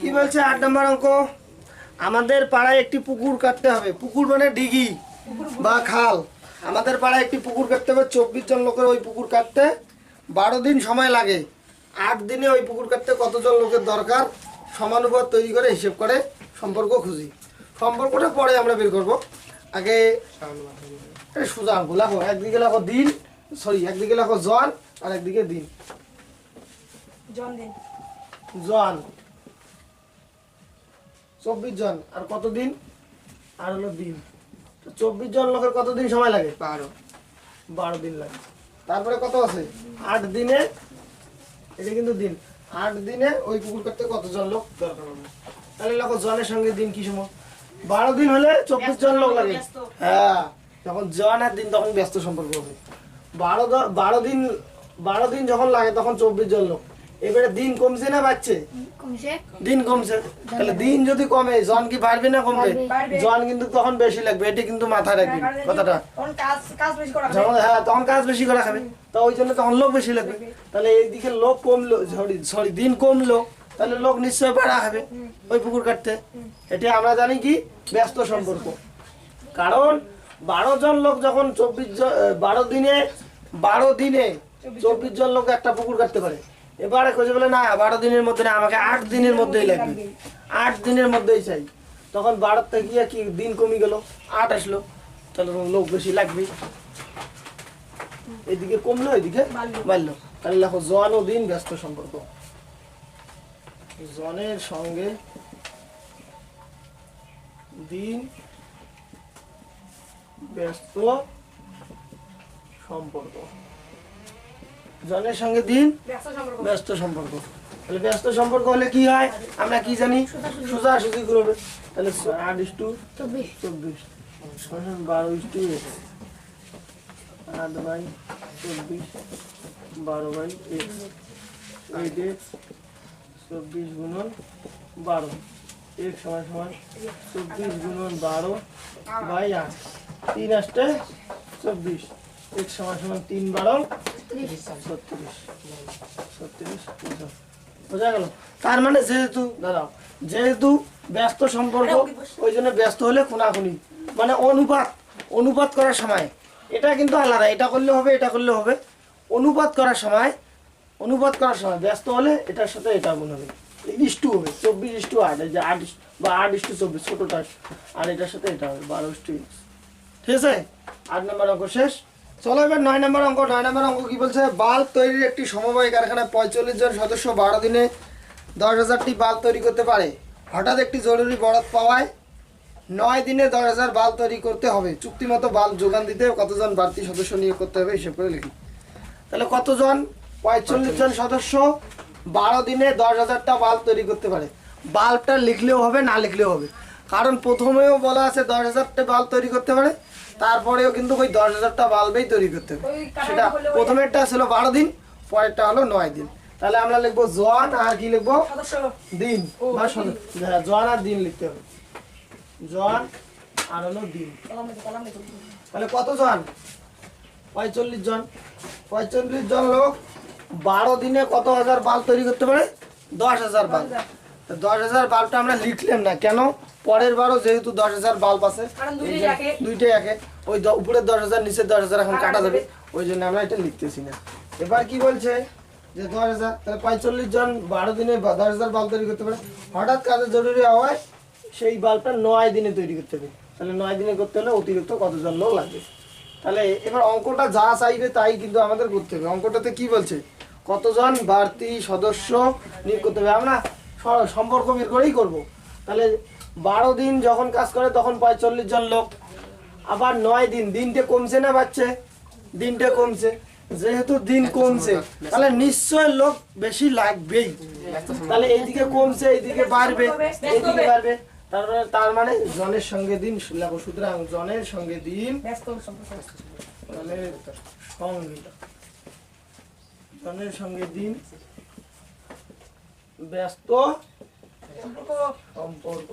কি বলছে আট নম্বর অঙ্ক? আমাদের পাড়ায় একটি পুকুর কাটতে হবে। পুকুর মানে ডিগি বা খাল। আমাদের পাড়ায় একটি পুকুর কাটতে হবে চব্বিশ জন লোকের ওই পুকুর কাটতে বারো দিন সময় লাগে। আট দিনে ওই পুকুর কাটতে কতজন লোকের দরকার? সমানুপাত তৈরি করে হিসেব করে সম্পর্ক খুঁজি। সম্পর্কটা পরে আমরা বের করব। আগে সোজা অঙ্ক লেখো। একদিকে লেখো দিন সরি একদিকে লেখো জন আর একদিকে দিন। জন দিন। জন। চব্বিশ জন আর কত দিন আর হলো দিন। চব্বিশ জন লোকের কত দিন সময় লাগে? বারো। বারো দিন লাগে। তারপরে কত আছে? আট দিনে এটা কিন্তু দিন। আট দিনে ওই কুকুর করতে কতজন লোক দরকার হবে? তাহলে দেখো জনের সঙ্গে দিন কি সময়? বারো দিন হলে চব্বিশ জন লোক লাগে। হ্যাঁ যখন জন আর দিন তখন ব্যস্ত সম্পর্ক হবে। বারো দ- বারো দিন বারো দিন যখন লাগে তখন চব্বিশ জন লোক। এবারে দিন কমছে না বাড়ছে? দিন কমছে। তাহলে দিন যদি কমে জন কি বাড়বে না কমবে। জন কিন্তু তখন বেশি লাগবে এটি কিন্তু মাথায় রাখবি কথাটা। তখন কাজ কাজ বেশি করা যখন হ্যাঁ তখন কাজ বেশি করা খাবে তো ওই জন্য তখন লোক বেশি লাগবে। তাহলে এইদিকে লোক কমলো সরি সরি দিন কমলো তাহলে লোক নিশ্চয় বাড়া হবে ওই পুকুর কাটতে। এটা আমরা জানি কি? ব্যস্ত সম্পর্ক। কারণ বারো জন লোক যখন চব্বিশ জন বারো দিনে বারো দিনে চব্বিশ জন লোক একটা পুকুর কাটতে পারে। এবারে খুঁজে বলে না বারো দিনের মধ্যে না আমাকে আট দিনের মধ্যেই লাগবে। আট দিনের মধ্যেই চাই। তখন বারো থেকে গিয়ে কি দিন কমে গেল? আট আসলো। তাহলে লোক বেশি লাগবে। এদিকে কমলো এদিকে। বাড়লো। তাহলে দেখো জন ও দিন ব্যস্ত সম্পর্ক। জনের সঙ্গে দিন ব্যস্ত সম্পর্ক। জনের সঙ্গে দিন ব্যস্ত সম্পর্ক। তাহলে ব্যস্ত সম্পর্ক হলে কি হয়? আমরা কি জানি? সোজা সুজি করবে তাহলে আট ইস টু চব্বিশ। চব্বিশ। বারো ইস টু এক্স। আট বাই চব্বিশ বারো বাই এক্স। এইট এক্স চব্বিশ গুণন বারো। এক্স সমান সমান চব্বিশ গুণন বারো বাই আট। তিন আসতে চব্বিশ। এক সমান সমান তিন বারো। বোঝা গেল তার মানে যেহেতু দাঁড়াও যেহেতু ব্যস্ত সম্পর্ক ওই জন্য ব্যস্ত হলে খুনাখুনি। মানে অনুপাত অনুপাত করার সময়। এটা কিন্তু আলাদা এটা করলে হবে এটা করলে হবে। অনুপাত করার সময় অনুপাত করার সময় ব্যস্ত হলে এটার সাথে এটা গুণ হবে। ইস্টু হবে চব্বিশ ইস্টু আট যে আট বা আট ইস্টু চব্বিশ ছোটোটা আর এটার সাথে এটা হবে বারো ইস্টু ঠিক আছে? আট নম্বর অঙ্ক শেষ। চলো এবার নয় নম্বর অঙ্ক, নয় নম্বর অঙ্ক কি বলছে? বাল্ব তৈরির একটি সমবায় কারখানায় পঁয়তাল্লিশ জন সদস্য বারো দিনে দশ হাজারটি বাল্ব তৈরি করতে পারে। হঠাৎ একটি জরুরি বরাদ পাওয়ায় নয় দিনে দশ হাজার বাল্ব তৈরি করতে হবে। চুক্তি মতো বাল্ব যোগান দিতে কতজন বাড়তি সদস্য নিয়োগ করতে হবে হিসেব করে লিখি। তাহলে কতজন? পঁয়তাল্লিশ জন সদস্য বারো দিনে দশ হাজারটা বাল্ব তৈরি করতে পারে। বাল্বটা লিখলেও হবে, না লিখলেও হবে। কারণ প্রথমেও বলা আছে দশ হাজারটা বাল্ব তৈরি করতে পারে। তারপরেও কিন্তু ওই দশ হাজারটা বাল্বেই তৈরি করতে হবে। সেটা প্রথমেরটা ছিল বারো দিন পরেরটা হলো নয় দিন। তাহলে আমরা লিখব জন আর কি লিখব? দিন। বা হ্যাঁ, আর দিন লিখতে হবে। জন আর হলো দিন। তাহলে কত জন পঁয়তাল্লিশ জন। পঁয়তাল্লিশ জন লোক বারো দিনে কত হাজার বাল্ব তৈরি করতে পারে? দশ হাজার বাল্ব দশ হাজার বাল্বটা আমরা লিখলাম না। কেন? পরের বারও যেহেতু দশ হাজার বাল্ব আছে দুইটাই একে। ওই উপরের দশ হাজার নিচের দশ হাজার এখন কাটা যাবে। ওই জন্য আমরা এটা লিখতেছি না। এবার কি বলছে? যে দশ হাজার তাহলে পঁয়তাল্লিশ জন বারো দিনে দশ হাজার বাল্ব তৈরি করতে পারে। হঠাৎ কাজে জরুরি হওয়ায় সেই বাল্বটা নয় দিনে তৈরি করতে হবে। তাহলে নয় দিনে করতে হলে অতিরিক্ত কতজন লোক লাগবে? তাহলে এবার অঙ্কটা যা চাইবে তাই কিন্তু আমাদের করতে হবে। অঙ্কটাতে কি বলছে? কতজন বাড়তি সদস্য নিয়োগ করতে হবে? আমরা সম্পর্ক বের করেই করব। তাহলে বারো দিন যখন কাজ করে তখন পঁয়তাল্লিশ জন লোক। আবার নয় দিন দিনটা কমছে না বাচ্চে দিনটা কমছে। যেহেতু দিন কমছে তাহলে নিশ্চয় লোক বেশি লাগবেই। তাহলে এইদিকে কমছে এইদিকে বাড়বে এইদিকে বাড়বে। তারপরে তার মানে জনের সঙ্গে দিন লাগো সুতরাং জনের সঙ্গে দিন জনের সঙ্গে জনের সঙ্গে দিন ব্যস্ত। সম্পর্ক।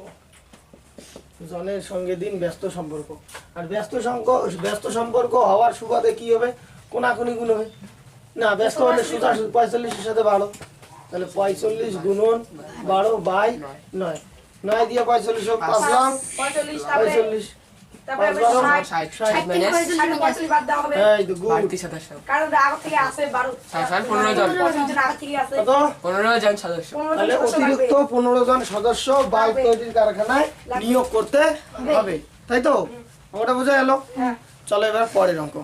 জনের সঙ্গে দিন ব্যস্ত সম্পর্ক। আর ব্যস্ত ব্যস্ত সম্পর্ক হওয়ার সুবাদে কি হবে? কোনাকুনি গুণ হবে। না ব্যস্ত হলে সুতা পঁয়তাল্লিশের সাথে ভালো তাহলে পঁয়তাল্লিশ গুণন বারো বাই নয়। নয় দিয়ে পঁয়তাল্লিশ পঁয়তাল্লিশ। অতিরিক্ত পনেরো জন সদস্য তৈরির কারখানায় নিয়োগ করতে হবে। তাই তো? ওটা বোঝা গেল? হ্যাঁ। চলো এবার পরের অঙ্ক।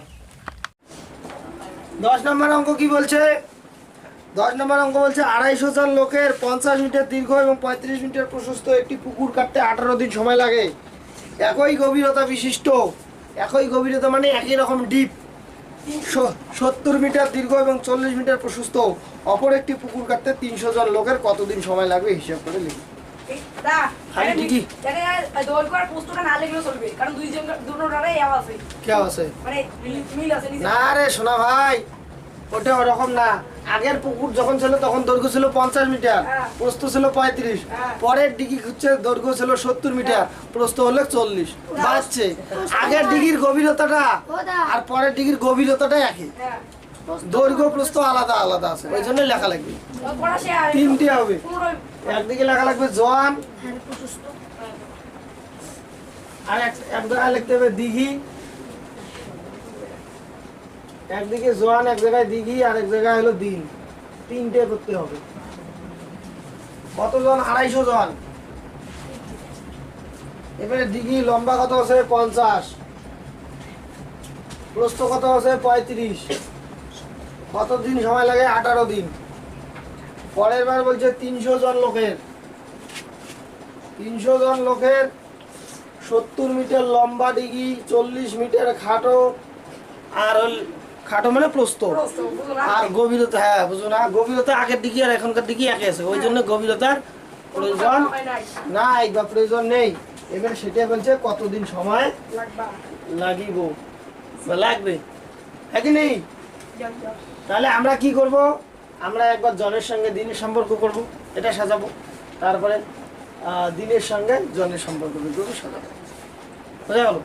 দশ নম্বর অঙ্ক কি বলছে? দশ নম্বর অঙ্ক বলছে আড়াইশো জন লোকের পঞ্চাশ মিটার দীর্ঘ এবং পঁয়ত্রিশ মিটার প্রশস্ত একটি পুকুর কাটতে আঠারো দিন সময় লাগে। একই গভীরতা বিশিষ্ট একই গভীরতা মানে একই রকম ডিপ সত্তর মিটার দীর্ঘ এবং চল্লিশ মিটার প্রশস্ত। অপর একটি পুকুর কাটতে তিনশো জন লোকের কতদিন সময় লাগবে হিসাব করে লিখি। এই- দা, খালি এটা ঠিকই। এটা দৈর্ঘ্য আর প্রস্থটা না লিখলেও চলবে কারণ দুই জন দুটোটারই এও আছে কে আছে মানে। না রে শোনা ভাই ওটা ওরকম না। আগের পুকুর যখন ছিল তখন দৈর্ঘ্য ছিল পঞ্চাশ মিটার হ্যাঁ। প্রস্থ ছিল পঁয়ত্রিশ। হ্যাঁ। পরের ডিগি হচ্ছে দৈর্ঘ্য ছিল সত্তর মিটার প্রস্থ হলো চল্লিশ। বাড়ছে। আগের ডিগির গভীরতাটা আর পরের ডিগির গভীরতাটা একই। হ্যাঁ। দৈর্ঘ্য প্রস্থ আলাদা আলাদা আছে। ওই জন্য লেখা লাগবে। তিনটে হবে। একদিকে লেখা লাগবে জোয়ান। আর এক- এক জায়গায় লিখতে হবে দিঘি। একদিকে জোয়ান, এক জায়গায় দিঘি আর এক জায়গায় হলো দিন তিনটে করতে হবে। কতজন? আড়াইশো জন। এবারে দিঘি লম্বা কত আছে? পঞ্চাশ। প্রস্থ কত আছে? পঁয়ত্রিশ। কত দিন সময় লাগে? আঠারো দিন। পরের বার বলছে তিনশো জন লোকের। তিনশো জন লোকের সত্তর মিটার লম্বা ডিগি চল্লিশ মিটার খাটো, আর খাটো মানে না? আর গভীরতা হ্যাঁ বুঝো না? গভীরতা আগের দিকে আর এখনকার দিকে একই আছে। ওই জন্য গভীরতার প্রয়োজন হয় নাই। বা প্রয়োজন নেই। এবার সেটা বলছে কতদিন সময় লাগবা। লাগিব? বা লাগবে? হ্যাঁ কি নেই। তাহলে আমরা কি করব? আমরা একবার জনের সঙ্গে দিনের সম্পর্ক করব এটা সাজাবো। তারপরে দিনের সঙ্গে জনের সম্পর্ক করব সাজাবো। বোঝা গেল?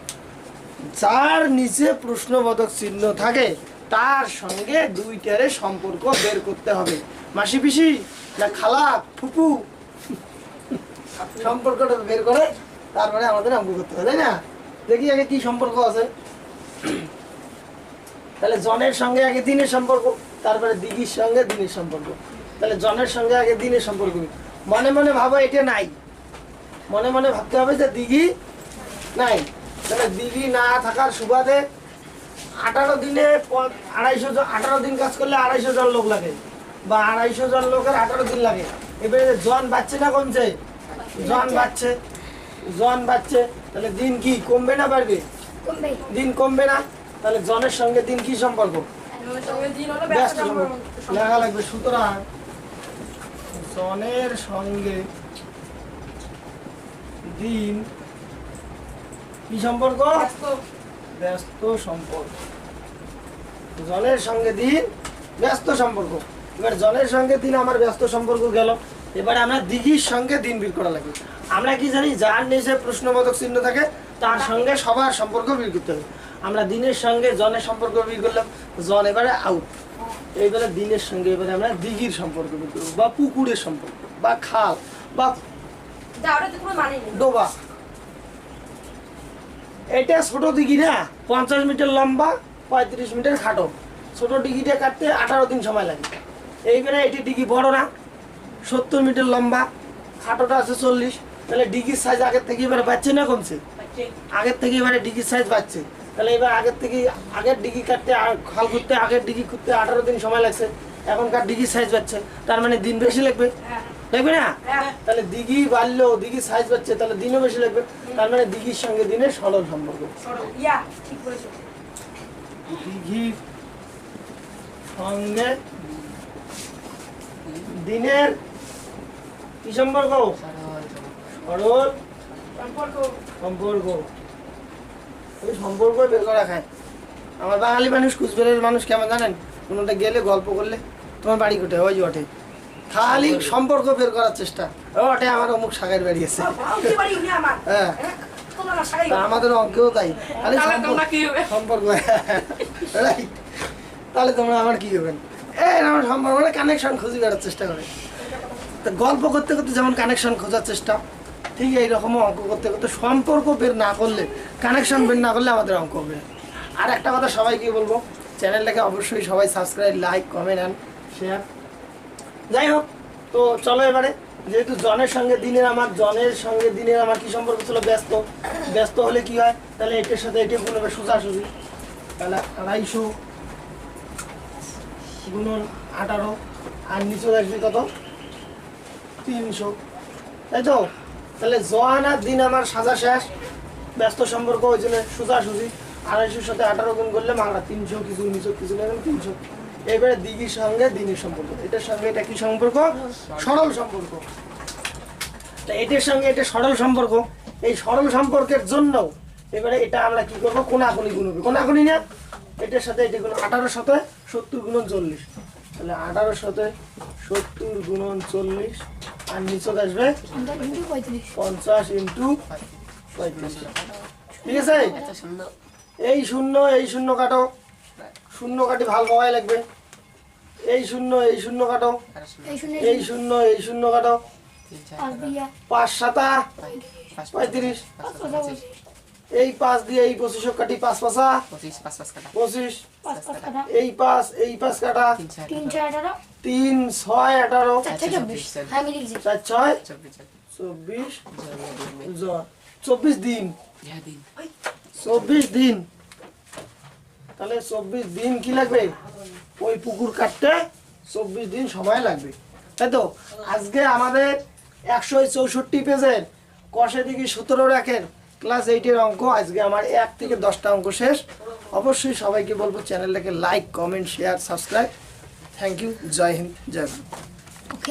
যার নিচে প্রশ্নবোধক চিহ্ন থাকে তার সঙ্গে দুইটারে সম্পর্ক বের করতে হবে। মাসি পিসি না খালা ফুপু? সম্পর্কটা বের করে, তারপরে আমাদের অঙ্ক করতে হবে, তাই না? দেখি আগে কি সম্পর্ক আছে। তাহলে জনের সঙ্গে আগে দিনের সম্পর্ক, তারপরে দিঘির সঙ্গে দিনের সম্পর্ক। তাহলে জনের সঙ্গে আগে দিনের সম্পর্ক মনে মনে ভাবো, এটা নাই। মনে মনে ভাবতে হবে যে দিঘি নাই। তাহলে দিঘি না থাকার সুবাদে আঠারো দিনে আড়াইশো জন আঠারো দিন কাজ করলে আড়াইশো জন লোক লাগে। বা আড়াইশো জন লোকের আঠারো দিন লাগে। এবারে জন বাড়ছে না কমছে? জন বাড়ছে। জন বাড়ছে। তাহলে দিন কি কমবে না বাড়বে? দিন কমবে না? তাহলে জনের সঙ্গে দিন কি সম্পর্ক? লেখা লাগবে সুতরাং জনের সঙ্গে দিন কি সম্পর্ক? ব্যস্ত। সম্পর্ক। জনের সঙ্গে দিন ব্যস্ত সম্পর্ক। এবার জনের সঙ্গে দিন আমার ব্যস্ত সম্পর্ক গেল। এবারে আমরা দিঘির সঙ্গে দিন বের করা লাগবে। আমরা কি জানি যার নিচে প্রশ্নবোধক চিহ্ন থাকে তার সঙ্গে সবার সম্পর্ক বের করতে হবে। আমরা দিনের সঙ্গে জনের সম্পর্ক বের করলাম জন এবারে আউট এইবারে দিনের সঙ্গে এবারে আমরা দিঘির সম্পর্ক বের করব বা পুকুরের সম্পর্ক বা খাল বা। ডোবা। এটা ছোট দিঘি না? পঞ্চাশ মিটার লম্বা পঁয়ত্রিশ মিটার খাটো। ছোট ডিগিটা কাটতে আঠারো দিন সময় লাগে। এইবারে এটি ডিগি বড় না সত্তর মিটার লম্বা খাটোটা আছে চল্লিশ। তাহলে ডিগির সাইজ আগের থেকে এবারে বাড়ছে না কমছে? আগের থেকে এবারে ডিগির সাইজ বাড়ছে। তাহলে এবার আগের থেকে আগের ডিগি কাটতে খাল করতে আগের ডিগি করতে আঠারো দিন সময় লাগছে। এখনকার ডিগির সাইজ বাড়ছে। তার মানে দিন বেশি লাগবে। হ্যাঁ, লাগবে না? হ্যাঁ। তাহলে দিঘি বাড়লো দিঘির সাইজ বাড়ছে তাহলে দিনও বেশি লাগবে। তার মানে দিঘির সঙ্গে দিনের সরল সম্পর্ক। দিঘির সঙ্গে দিনের কি সম্পর্ক? সরল সম্পর্ক। সম্পর্ক। ওই সম্পর্ক বের করা খায়। আমার বাঙালি মানুষ কুচবিহারের মানুষ কেমন জানেন? কোনোটা গেলে গল্প করলে। তোমার বাড়ি কোথায়? ওই ওঠে খালি সম্পর্ক বের করার চেষ্টা। ও ওঠে আমার অমুক শাকের বাড়ি আছে। হ্যাঁ। হ্যাঁ, আমাদের অঙ্কেও তাই। খালি সম্পর্ক-. তাহলে তোমরা আমার কি করবেন এই আমার সম্পর্ক মানে কানেকশন খুঁজে বেড়ার চেষ্টা করে। তো গল্প করতে করতে যেমন কানেকশন খোঁজার চেষ্টা ঠিক এইরকমও অঙ্ক করতে করতে সম্পর্ক বের না করলে কানেকশন বের না করলে আমাদের অঙ্ক হবে আর একটা কথা সবাইকে বলব চ্যানেলটাকে অবশ্যই সবাই subscribe like comment and share যাই হোক, তো চলো এবারে। যেহেতু জনের সঙ্গে দিনের আমার, জনের সঙ্গে দিনের আমার কি সম্পর্ক ছিল? ব্যস্ত। ব্যস্ত হলে কি হয়? তাহলে এটার সাথে এটা গুণবে সোজাসুজি। তাহলে আড়াইশো গুণন আঠারো, আর নিচে আসবে কত? তিনশো। তাই তো? তাহলে জহানার দিন আমার সাজা শেষ। ব্যস্ত সম্পর্ক ওই জন্য সোজাসুজি। আড়াইশোর সাথে আঠারো গুণ করলে আমরা তিনশো, কিছু নিচে, কিছু নেবেন তিনশো। এবারে দিঘির সঙ্গে দিনের সম্পর্ক। এটার সঙ্গে এটা কি সম্পর্ক? সরল সম্পর্ক। তা এটার সঙ্গে এটা সরল সম্পর্ক। এই সরল সম্পর্কের জন্য এবারে এটা আমরা কি করব? কোনাকুনি গুণবে। কোনাকুনি না? এটার সাথে এটা গুণ আঠারোর সাথে সত্তর গুণন চল্লিশ। তাহলে আঠারোর সাথে সত্তর গুণন চল্লিশ আর নিচে আসবে পঞ্চাশ ইন্টু পঁয়ত্রিশ। ঠিক আছে? শূন্য। এই শূন্য এই শূন্য কাটো। শূন্য কাটি ভালো পাওয়াই লাগবে। এই শূন্য এই শূন্য কাটো। এই শূন্য এই শূন্য কাটো। পাঁচ সাতা। পঁয়ত্রিশ। এই পাঁচ দিয়ে এই পঁচিশশো কাটি পাঁচ পাঁচা। পঁচিশ পঁচিশ। এই পাঁচ এই পাঁচ কাটা। তিন ছয় আঠারো। চার ছয় চব্বিশ। চব্বিশ। ইহা দিন। চব্বিশ দিন। তাহলে চব্বিশ দিন কি লাগবে? ওই পুকুর কাটতে চব্বিশ দিন সময় লাগবে। তাই তো? আজকে আমাদের একশো চৌষট্টি পেজের কষে দিকে সতেরো রাখেন ক্লাস এইটের অঙ্ক, আজকে আমার এক থেকে দশটা অঙ্ক শেষ। অবশ্যই সবাইকে বলব চ্যানেলটাকে like comment share subscribe thank you Joy Hind, Joy Bharat.